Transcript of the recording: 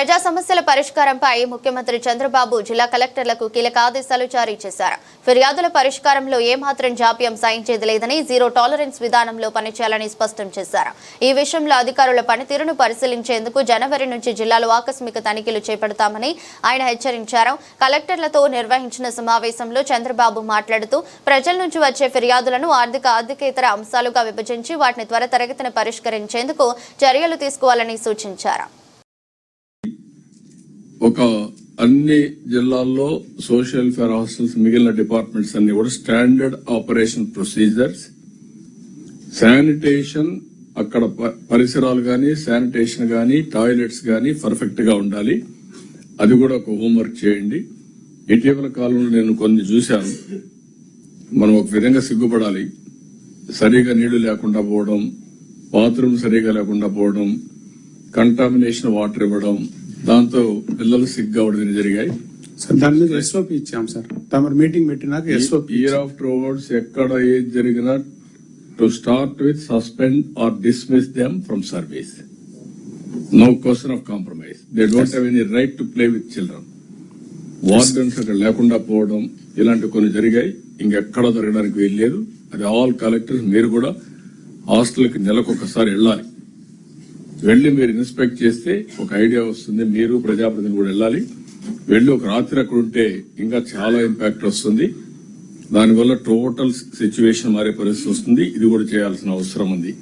ప్రజా సమస్యల పరిష్కారంపై ముఖ్యమంత్రి చంద్రబాబు జిల్లా కలెక్టర్లకు కీలక ఆదేశాలు జారీ చేశారు. ఫిర్యాదుల పరిష్కారంలో ఏమాత్రం జాప్యం సాయించేది లేదని జీరో టాలరెన్స్ విధానంలో పనిచేయాలని స్పష్టం చేశారు. ఈ విషయంలో అధికారుల పనితీరును పరిశీలించేందుకు జనవరి నుంచి జిల్లాలో ఆకస్మిక తనిఖీలు చేపడతామని ఆయన హెచ్చరించారు. కలెక్టర్లతో నిర్వహించిన సమావేశంలో చంద్రబాబు మాట్లాడుతూ ప్రజల నుంచి వచ్చే ఫిర్యాదులను ఆర్థిక ఆర్థికేతర అంశాలుగా విభజించి వాటిని త్వరతరగతిన పరిష్కరించేందుకు చర్యలు తీసుకోవాలని సూచించారు. ఒక అన్ని జిల్లాల్లో సోషల్ వెల్ఫేర్ హాస్టల్స్ మిగిలిన డిపార్ట్మెంట్స్ అన్ని కూడా స్టాండర్డ్ ఆపరేషన్ ప్రొసీజర్స్. శానిటేషన్ అక్కడ ప- పరిసరాలు కానీ శానిటేషన్ కానీ టాయిలెట్స్ కానీ పర్ఫెక్ట్గా ఉండాలి. అది కూడా ఒక హోంవర్క్ చేయండి. ఇటీవల కాలంలో నేను కొన్ని చూశాను. మనం ఒక విధంగా సిగ్గుపడాలి. సరిగా నీళ్ళు లేకుండా పోవడం బాత్రూమ్ సరిగా లేకుండా పోవడం కంటామినేషన్ వాటర్ ఇవ్వడం దాంతో పిల్లలు సిగ్ అవడం జరిగాయి. దాని మీద ఎస్ఓపి ఇచ్చాం సార్. తమరు మీటింగ్ పెట్టినాక ఎస్ఓపి ఇయర్ ఆఫ్టర్ అవర్డ్స్ ఎక్కడ ఏది జరిగినా to start with suspend or dismiss them from service no question of compromise they don't have any right to play with children wardens అక్కడ లేకుండా పోవడం ఇలాంటి కొన్ని జరిగాయి. ఇంకెక్కడ జరగడానికి వీల్లేదు. అది ఆల్ కలెక్టర్స్ మీరు కూడా హాస్టల్కి నెలకు ఒకసారి వెళ్ళాలి. వెళ్ళి మీరు ఇన్స్పెక్ట్ చేస్తే ఒక ఐడియా వస్తుంది. మీరు ప్రజాప్రతినిధులు కూడా వెళ్ళాలి. వెళ్ళి ఒక రాత్రి అక్కడ ఉంటే ఇంకా చాలా ఇంపాక్ట్ వస్తుంది. దానివల్ల టోటల్ సిచ్యువేషన్ మారే పరిస్థితి వస్తుంది. ఇది కూడా చేయాల్సిన అవసరం ఉంది.